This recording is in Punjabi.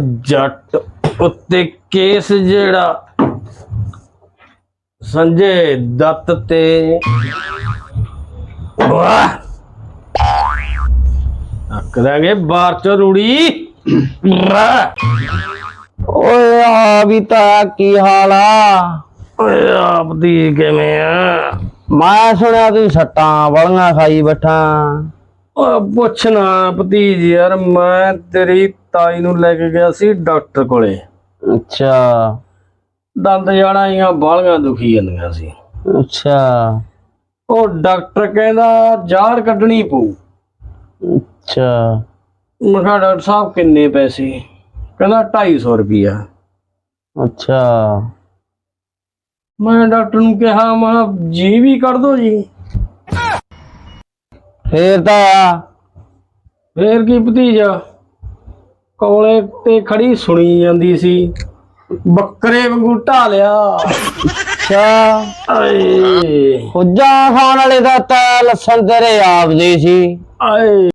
ਜੱਟ ਉੱਤੇ ਕੇਸ ਜਿਹੜਾ ਸੰਜੇ ਦੱਤ ਤੇ ਵਾਹ! ਅੱਕ ਦਾਂਗੇ ਬਾਹਰ ਚ ਰੂੜੀ। ਓਏ ਆ ਵੀ ਤਾਂ ਕੀ ਹਾਲ ਆ? ਓਏ ਆਪ ਦੀ ਕਿਵੇਂ ਆ? ਮੈਂ ਸੁਣਿਆ ਤੂੰ ਸੱਟਾਂ ਵਾਲੀਆਂ ਖਾਈ ਬੈਠਾ। ਓ ਪੁੱਛਣਾ ਭਤੀਜ ਯਾਰ ਮੈਂ ਤੇਰੀ ਤਾਈ ਨੂੰ ਲੈ ਕੇ ਗਿਆ ਸੀ ਡਾਕਟਰ ਕੋਲੇ। ਅੱਛਾ। ਦੰਦ ਜਾਣਾਈਆਂ ਬਾਲੀਆਂ ਦੁਖੀ ਜਾਂਦੀਆਂ ਸੀ। ਅੱਛਾ। ਉਹ ਡਾਕਟਰ ਕਹਿੰਦਾ ਜਾੜ ਕੱਢਣੀ ਪਊ। ਅੱਛਾ। ਮੈਂ ਕਿਹਾ ਡਾਕਟਰ ਸਾਹਿਬ ਕਿੰਨੇ ਪੈਸੇ? ਕਹਿੰਦਾ 250 ਰੁਪਿਆ ਅੱਛਾ। ਮੈਂ ਡਾਕਟਰ ਨੂੰ ਕਿਹਾ ਮੈਂ ਕਿਹਾ, ਜੀ ਵੀ ਕੱਢ ਦੋ ਜੀ। ਫੇਰ ਤਾਂ ਆ ਫੇਰ ਕੀ ਭਤੀਜਾ? ਕੋਲੇ ਤੇ ਖੜੀ ਸੁਣੀ ਜਾਂਦੀ ਸੀ। ਬੱਕਰੇ ਵਾਂਗੂ ਢਾਲਿਆ। ਅੱਛਾ। ਆਏ। ਹੁੱਜਾ ਖਾਣ ਵਾਲੇ ਦਾ ਤਾਂ ਲੱਸਣ ਤੇਰੇ ਆਪ ਦੇ ਸੀ। ਆਏ।